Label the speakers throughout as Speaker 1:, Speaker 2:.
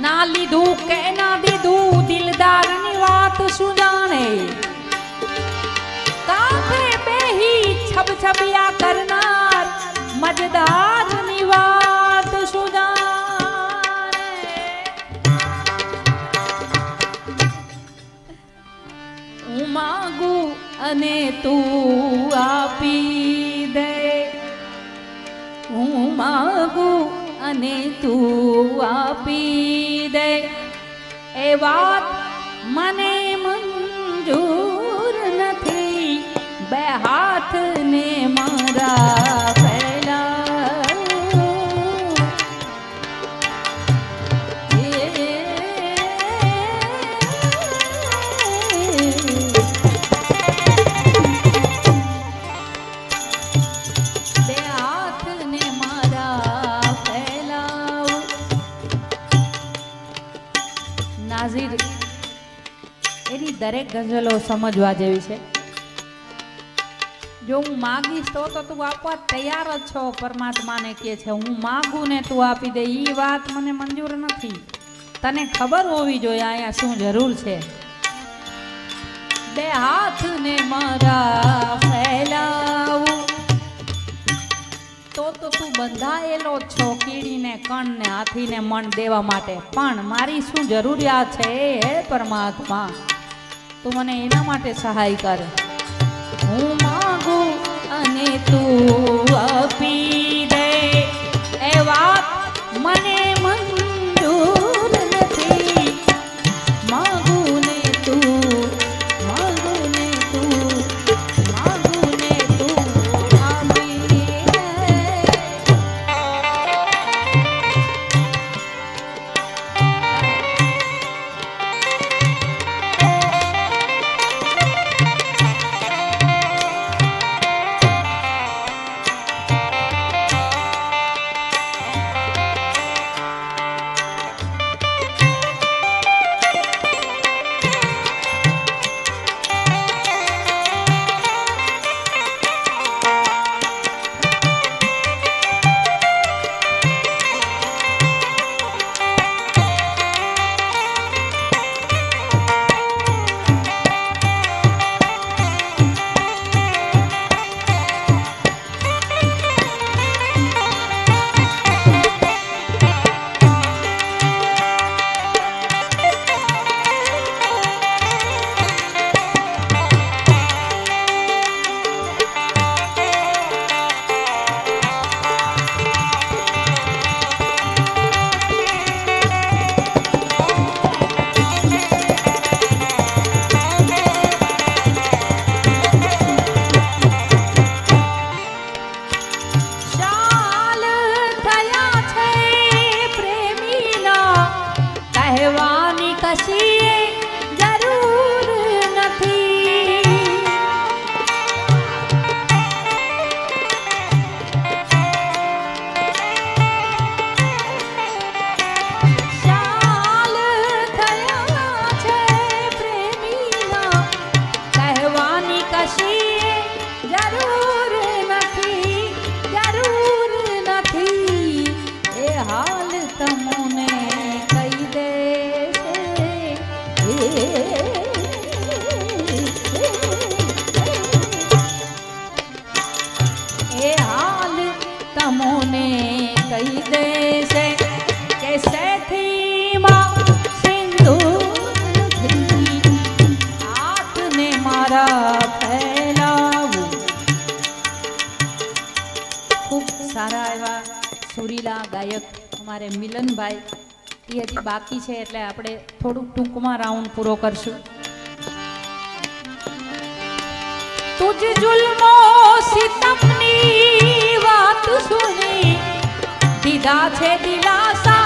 Speaker 1: ના લીધું કે ના દીધું દિલદારની વાત શું જાણે કાંઠે બેહી છબ છબિયા કરનાર મજદારની વાત શું જાણે હું માંગુ અને તું આપી દે. હું માગું અને તું આપી દે. એ વાત મને મંજૂર નથી. બે હાથને મારા ગઝલો સમજવા જેવી છે. જો હું માગીશ તો તો તું આપવા તૈયાર જ છો. પરમાત્માને કહે છે, હું માગું ને તું આપી દે. એ વાત મને મંજૂર નથી. તને ખબર હોવી જોઈએ અહીંયા શું જરૂર છે. બે હાથ ને મારા ફેલાવું. તો તો તું બંધાયેલો છો કીડીને, કણને, હાથીને મણ દેવા માટે. પણ મારી શું જરૂરિયાત છે, હે પરમાત્મા? તું મને એના માટે સહાય કર. હું માગું અને તું આપી બાકી છે એટલે આપણે થોડુંક ટૂંકમાં રાઉન્ડ પૂરો કરશું. તુજ જુલમો સિતમની વાત સુની. દીધા છે દિલાસા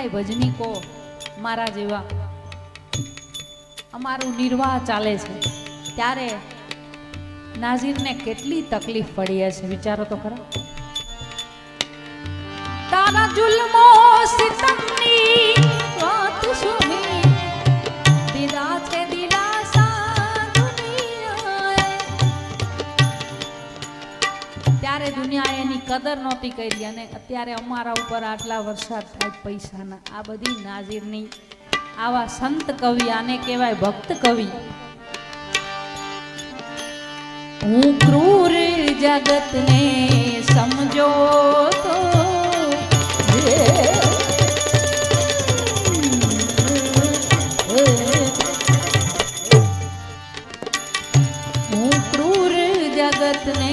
Speaker 1: કેટલાય ભજનીકો મારા જેવા. અમારું નિર્વાહ ચાલે છે. ત્યારે નાઝીરને કેટલી તકલીફ પડી હશે, વિચારો તો ખરા. તારા જુલમો સિતમની વાત સુની. ત્યારે દુનિયાએ એની કદર નહોતી કરી અને અત્યારે અમારા ઉપર આટલા વરસાદ થાય પૈસાના. આ બધી નાઝીરની આવા સંત કવિ, આને કહેવાય ભક્ત કવિ. હું ક્રૂર જગતને સમજો તો હું ક્રૂર જગતને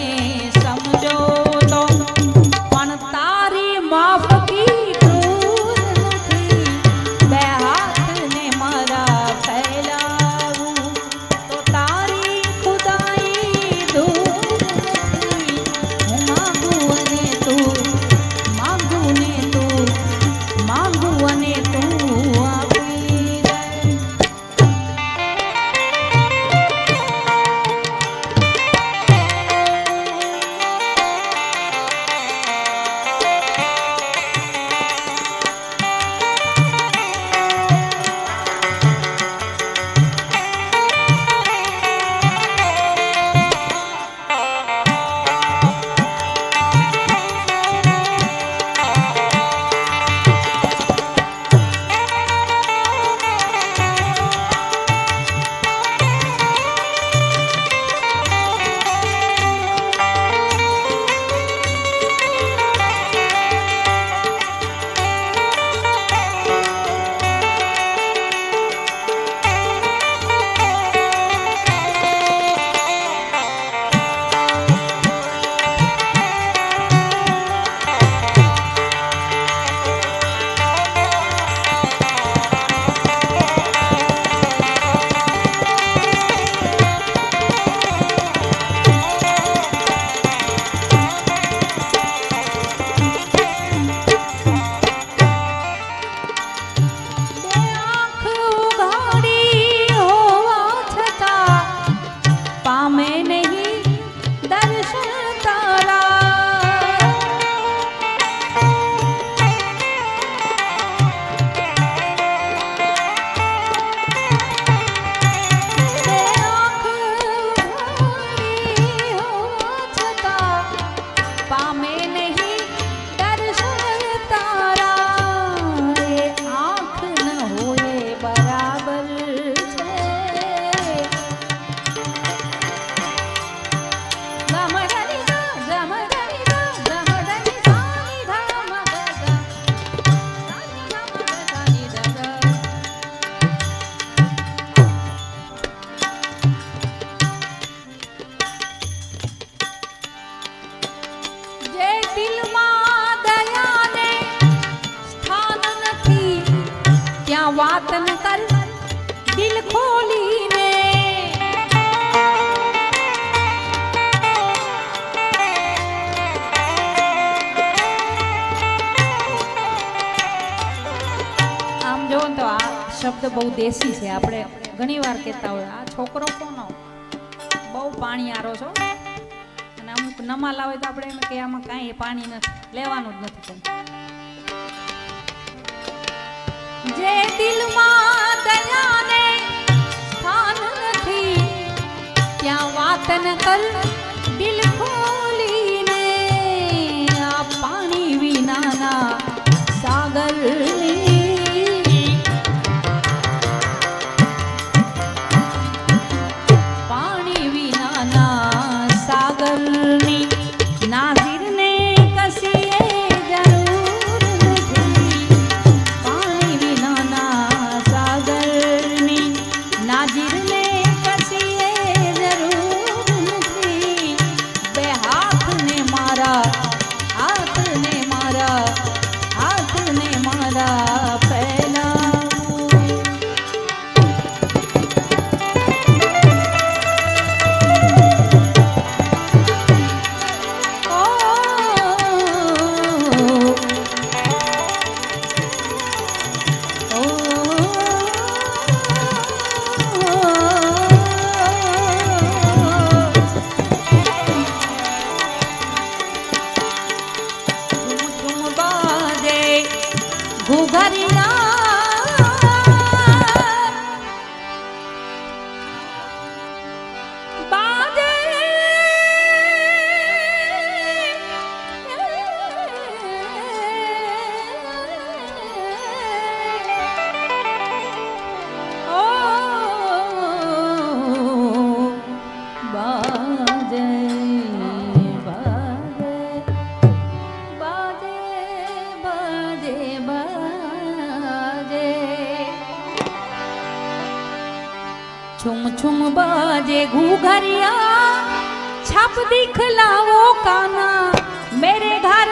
Speaker 1: શબ્દ બહુ દેશી છે. આપણે ઘણીવાર કહેતા હોય, આ છોકરો કોનો? બહુ પાણી આરો છો. અને અમુક નમા લાવે તો આપણે એમ કે આમાં કાંઈ પાણી નથી લેવાનું જ નથી જે દિલમાં દયાને સ્થાન નથી, ત્યાં વાત ન કર. છુમ છુમ બજે ઘુઘરિયા છાપ દીખલાવો કાના મેરે ઘર